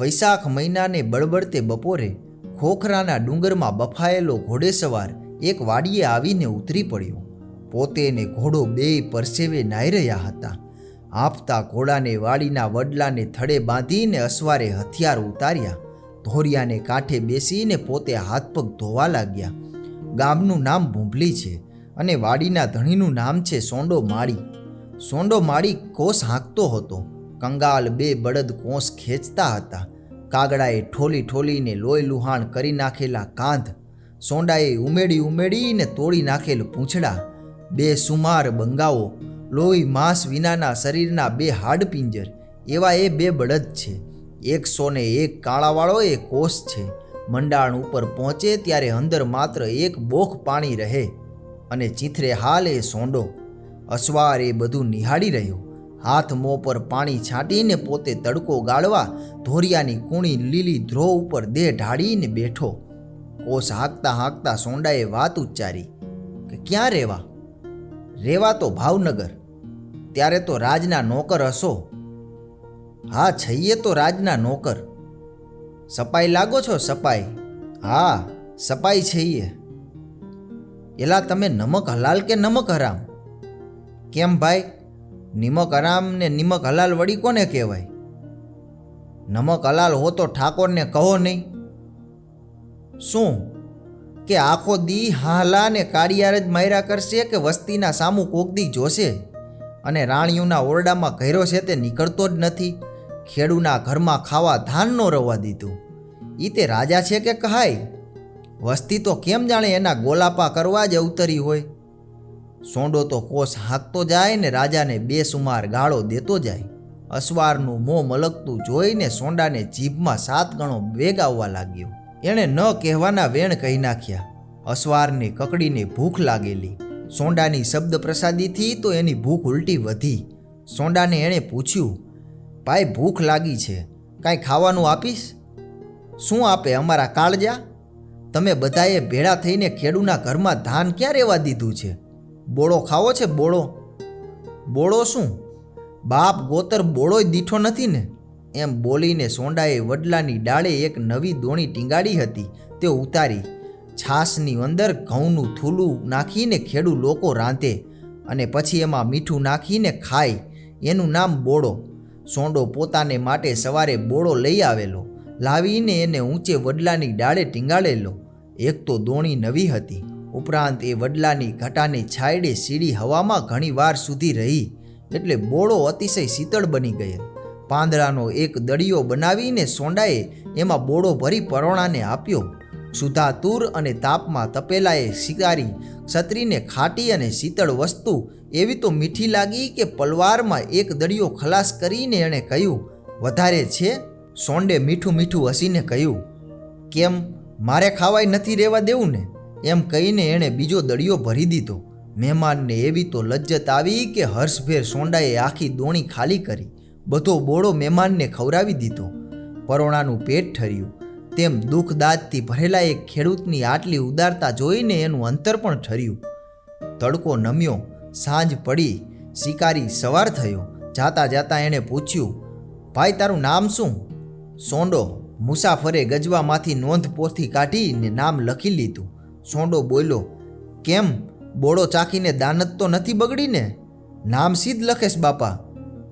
વૈશાખ મહિનાને બળબડતે બપોરે ખોખરાના ડુંગરમાં બફાયેલો ઘોડેસવાર એક વાડીએ આવીને ઉતરી પડ્યો. પોતે ને ઘોડો બેય પરસેવે નાહી રહ્યા હતા. આપતા ઘોડાને વાડીના વડલાને થડે બાંધીને અસવારે હથિયાર ઉતાર્યા. ધોરિયાને કાંઠે બેસીને પોતે હાથ પગ ધોવા લાગ્યા. ગામનું નામ ભૂંભલી છે અને વાડીના ધણીનું નામ છે સોંડો માળી. સોંડો માળી કોસ હાંકતો હતો. કંગાલ બે બળદ કોંસ ખેંચતા હતા. કાગડાએ ઠોલી ઠોલીને લોહી લુહાણ કરી નાખેલા કાંધ. સોંડાએ ઉમેડી ઉમેડીને તોડી નાખેલ પૂંછડા. બે સુમાર બંગાઓ, લોહી માંસ વિનાના શરીરના બે હાડપિંજર. એવા એ બે બળદ છે. એકસો ને એક કાળાવાળો એ કોષ છે. મંડાણ ઉપર પહોંચે ત્યારે અંદર માત્ર એક બોખ પાણી રહે અને ચીથરે હાલ એ સોંડો. અસવાર એ બધું નિહાળી રહ્યો. હાથ મોં પર પાણી છાંટીને પોતે તડકો ગાળવા ધોરિયાની કૂણી લીલી ધ્રો ઉપર દેહ ઢાળીને બેઠો. કોસ હાંકતા હાંકતા સોંડાએ વાત ઉચ્ચારી કે, ક્યાં રહેવા રહેવા તો ભાવનગર. ત્યારે તો રાજના નોકર હશો. હા, છઈએ તો રાજના નોકર. સપાઈ લાગો છો, સપાઈ? હા, સપાઈ છઈએ. એલા તમે નમક હલાલ કે નમક હરામ? કેમ ભાઈ? નિમક હરામ ને નિમક હલાલ વળી કોને કહેવાય? નમક હલાલ હો તો ઠાકોરને કહો નહીં. શું? કે આખો દી હાલા ને કાળિયાર જ માયરા કરશે કે વસ્તીના સામુ કોકદી જોશે? અને રાણીઓના ઓરડામાં ઘેરો છે તે નીકળતો જ નથી. ખેડૂના ઘરમાં ખાવા ધાન ન રવા દીધું. ઈ તે રાજા છે કે કહાય? વસ્તી તો કેમ જાણે એના ગોલાપા કરવા જ અવતરી હોય? સોંડો તો કોષ હાંકતો જાય ને રાજાને બેસુમાર ગાળો દેતો જાય. અસવારનું મોં મલકતું જોઈને સોંડાને જીભમાં સાત ગણો વેગ આવવા લાગ્યો. એણે ન કહેવાના વેણ કહી નાખ્યા. અસવારને કકડીને ભૂખ લાગેલી. સોંડાની શબ્દ પ્રસાદીથી તો એની ભૂખ ઉલટી વધી. સોંડાને એણે પૂછ્યું, ભાઈ, ભૂખ લાગી છે. કાંઈ ખાવાનું આપીશ? શું આપે અમારા કાળજા? તમે બધાએ ભેળા થઈને ખેડૂના ઘરમાં ધાન ક્યાં રહેવા દીધું છે? બોળો ખાવો છે બોળો? બોળો શું? બાપ ગોતર બોળોય દીઠો નથી ને? એમ બોલીને સોંડાએ વડલાની ડાળે એક નવી દોણી ટીંગાડી હતી. તે ઉતારી, છાશની અંદર ઘઉંનું થૂલું નાખીને ખેડૂ લોકો રાંધે અને પછી એમાં મીઠું નાખીને ખાય. એનું નામ બોળો. સોંડો પોતાને માટે સવારે બોળો લઈ આવેલો. લાવીને એને ઊંચે વડલાની ડાળે ટીંગાડેલો. એક તો દોણી નવી હતી. ઉપરાંત એ વડલાની ઘટાની છાયડે સીડી હવામાં ઘણી વાર સુધી રહી, એટલે બોળો અતિશય શીતળ બની ગયેલ પાંદડાનો એક દડિયો બનાવીને સોંડાએ એમાં બોળો ભરી પરોણાને આપ્યો. સુધા તૂર અને તાપમાં તપેલાએ શિકારી, છત્રીને ખાટી અને શીતળ વસ્તુ એવી તો મીઠી લાગી કે પલવારમાં એક દડિયો ખલાસ કરીને એણે કહ્યું, વધારે છે? સોંડે મીઠું મીઠું હસીને કહ્યું, કેમ? મારે ખાવાય નથી રહેવા દેવું ને? એમ કહીને એણે બીજો દડિયો ભરી દીધો. મહેમાનને એવી તો લજ્જત આવી કે હર્ષભેર સોંડાએ આખી દોણી ખાલી કરી, બધો બોળો મહેમાનને ખવડાવી દીધો. પરોણાનું પેટ ઠર્યું. તેમ દુઃખદાદથી ભરેલા એક ખેડૂતની આટલી ઉદારતા જોઈને એનું અંતર પણ ઠર્યું. તડકો નમ્યો, સાંજ પડી, શિકારી સવાર થયો. જાતા જાતા એણે પૂછ્યું, ભાઈ, તારું નામ શું? સોંડો મુસાફરે ગજવામાંથી નોંધ પોથી કાઢીને નામ લખી લીધું. સોંડો બોલ્યો, કેમ? બોળો ચાખીને દાનત તો નથી બગડીને? નામ સીધ લખેશ, બાપા.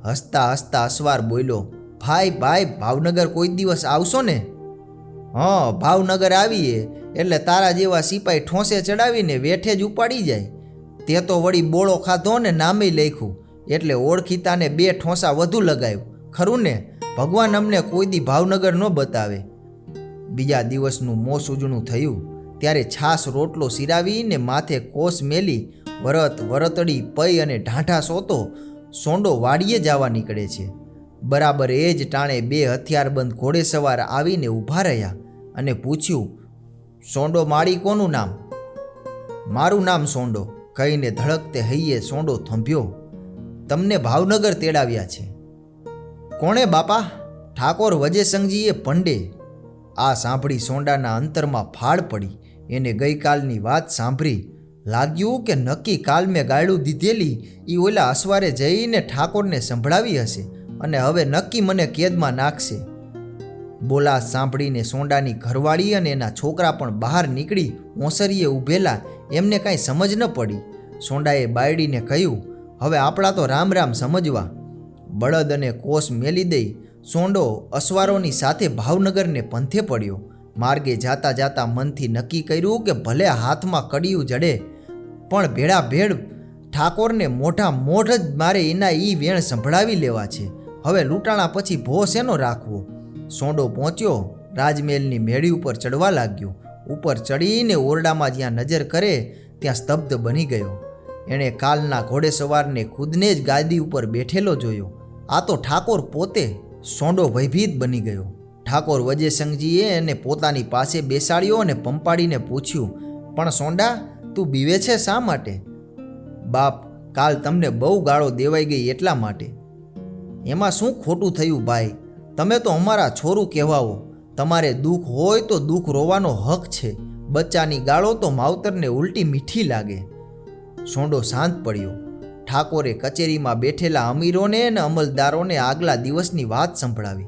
હસતા હસતા અસવાર બોલ્યો, ભાઈ ભાઈ, ભાવનગર કોઈ દિવસ આવશો ને? હં, ભાવનગર આવીએ, એટલે તારા જેવા સિપાઈ ઠોસે ચડાવીને વેઠે જ ઉપાડી જાય. તે તો વળી બોળો ખાધો ને નામે લખ્યું, એટલે ઓળખીતાને બે ઠોસા વધુ લગાવ્યું. ખરું ને? ભગવાન અમને કોઈ દી ભાવનગર ન બતાવે. બીજા દિવસનું મોં સૂજણું થયું. ત્યારે છાસ રોટલો સિરાવીને માથે કોસ મેલી વરત વરતડી પૈ અને ઢાંઢા સોતો સોંડો વાડીએ જવા નીકળે છે. બરાબર એ જ ટાણે બે હથિયારબંધ ઘોડેસવાર આવીને ઊભા રહ્યા અને પૂછ્યું, સોંડો માળી કોનું નામ? મારું નામ સોંડો. કહીને ધડકતે હૈયે સોંડો થંભ્યો. તમને ભાવનગર તેડાવ્યા છે. કોણે બાપા? ઠાકોર વજેસંગજીએ પંડે આ સાંભળી સોંડાના અંતરમાં ફાળ પડી. એને ગઈકાલની વાત સાંભળી. લાગ્યું કે નક્કી કાલ મેં ગાળું દીધેલી એ ઓલા અસવારે જઈને ઠાકોરને સંભળાવી હશે અને હવે નક્કી મને કેદમાં નાખશે. બોલા સાંભળીને સોંડાની ઘરવાળી અને એના છોકરા પણ બહાર નીકળી ઓસરીએ ઊભેલા, એમને કાંઈ સમજ ન પડી. સોંડાએ બાયડીને કહ્યું, હવે આપણા તો રામ રામ સમજવા. બળદ અને કોષ મેલી દઈ, સોંડો અસવારોની સાથે ભાવનગરને પંથે પડ્યો. માર્ગે જાતા જાતા મનથી નક્કી કર્યું કે ભલે હાથમાં કડિયું જડે, પણ ભેળા ભેળ ઠાકોરને મોઢા મોઢ જ મારે એના ઈ વેણ સંભળાવી લેવા છે. હવે લૂંટાણા પછી ભો શેનો રાખવો. સોંડો પહોંચ્યો, રાજમહેલની મેળી ઉપર ચડવા લાગ્યો. ઉપર ચડીને ઓરડામાં જ્યાં નજર કરે, ત્યાં સ્તબ્ધ બની ગયો. એણે કાલના ઘોડેસવારને ખુદને જ ગાદી ઉપર બેઠેલો જોયો. આ તો ઠાકોર પોતે સોંડો ભયભીત બની ગયો. ઠાકોર વજયસંઘજીએ એને પોતાની પાસે બેસાડ્યો અને પંપાડીને પૂછ્યું, પણ સોંડા, તું બીવે છે શા માટે? બાપ, કાલ તમને બહુ ગાળો દેવાઈ ગઈ એટલા માટે. એમાં શું ખોટું થયું ભાઈ? તમે તો અમારા છોરું કહેવાઓ. તમારે દુઃખ હોય તો દુઃખ રોવાનો હક છે. બચ્ચાની ગાળો તો માવતરને ઉલટી મીઠી લાગે. સોંડો શાંત પડ્યો. ઠાકોરે કચેરીમાં બેઠેલા અમીરોને અને અમલદારોને આગલા દિવસની વાત સંભળાવી.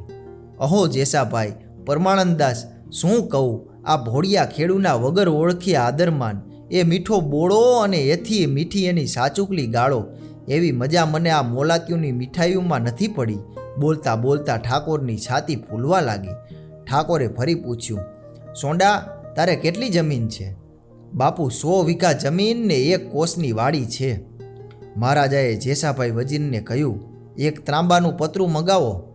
અહો જેસાભાઈ પરમાણંદાસ શું કહું? આ ભોળિયા ખેડૂના વગર ઓળખી આદરમાન. એ મીઠો બોળો અને એથી મીઠી એની સાચુકલી ગાળો. એવી મજા મને આ મોલાતીઓની મીઠાઈઓમાં નથી પડી. બોલતા બોલતા ઠાકોરની છાતી ફૂલવા લાગી. ઠાકોરે ફરી પૂછ્યું, સોંડા, તારે કેટલી જમીન છે? બાપુ, સો વીઘા જમીન ને એક કોષની વાડી છે. મહારાજાએ જેસાભાઈ વજીરને કહ્યું, એક ત્રાંબાનું પતરું મગાવો.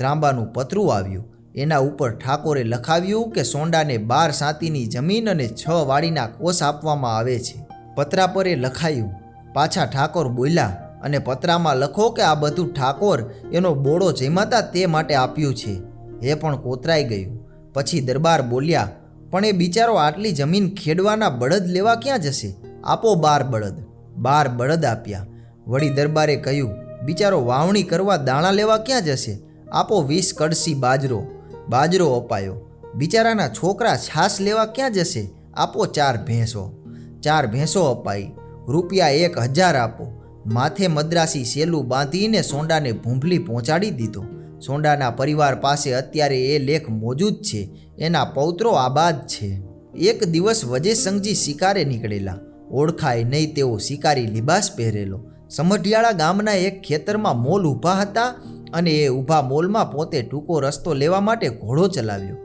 ત્રાંબાનું પતરું આવ્યું. એના ઉપર ઠાકોરે લખાવ્યું કે સોંડાને બાર સાતીની જમીન અને છ વાડીના કોષ આપવામાં આવે છે. પતરા પર એ લખાયું, પાછા ઠાકોર બોલ્યા અને પતરામાં લખો કે આ બધું ઠાકોર એનો બોડો જેમાતા તે માટે આપ્યું છે. એ પણ કોતરાઈ ગયું. પછી દરબાર બોલ્યા, પણ એ બિચારો આટલી જમીન ખેડવાના બળદ લેવા ક્યાં જશે? આપો બાર બળદ. બાર બળદ આપ્યા. વળી દરબારે કહ્યું, બિચારો વાવણી કરવા દાણા લેવા ક્યાં જશે? આપો વીસ કડસી બાજરો બાજરો અપાયો. બિચારાના છોકરા છાસ લેવા ક્યાં જશે? આપો ચાર ભેંસો. ચાર ભેંસો અપાઈ. રૂપિયા એક હજાર આપો. માથે મદ્રાસી સેલું બાંધીને સોંડાને ભૂંભલી પહોંચાડી દીધો. સોંડાના પરિવાર પાસે અત્યારે એ લેખ મોજૂદ છે. એના પૌત્રો આબાદ છે. એક દિવસ વજેસંગજી શિકારે નીકળેલા. ઓળખાય નહીં તેવો શિકારી લિબાસ પહેરેલો. સમઢિયાળા ગામના એક ખેતરમાં મોલ ઊભા હતા. અને એ ઊભા મોલમાં પોતે ટૂંકો રસ્તો લેવા માટે ઘોડો ચલાવ્યો.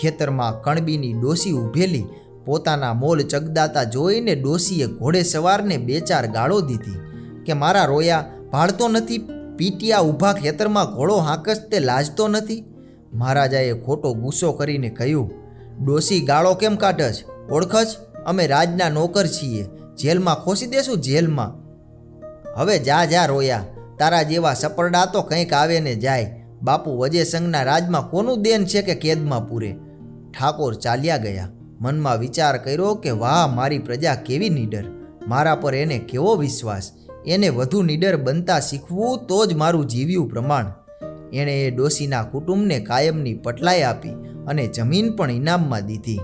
ખેતરમાં કણબીની ડોસી ઊભેલી, પોતાના મોલ ચગદાતા જોઈને ડોસીએ ઘોડે સવારને બે ચાર ગાળો દીધી. કે મારા રોયા, ભાળતો નથી, પીટિયા ઊભા ખેતરમાં ઘોડો હાંકસ તે લાજતો નથી? મહારાજાએ ખોટો ગુસ્સો કરીને કહ્યું, ડોસી ગાળો કેમ કાઢશ ઓળખજ અમે રાજના નોકર છીએ. જેલમાં ખોસી દેશું જેલમાં. હવે જા જા રોયા. તારા જેવા સપરડા તો કંઈક આવે ને જાય. બાપુ વજયસંઘના રાજમાં કોનું દેન છે કે કેદમાં પૂરે? ઠાકોર ચાલ્યા ગયા. મનમાં વિચાર કર્યો કે વાહ, મારી પ્રજા કેવી નીડર. મારા પર એને કેવો વિશ્વાસ? એને વધુ નીડર બનતા શીખવું તો જ મારું જીવ્યું પ્રમાણ. એણે એ ડોશીના કુટુંબને કાયમની પટલાઈ આપી અને જમીન પણ ઇનામમાં દીધી.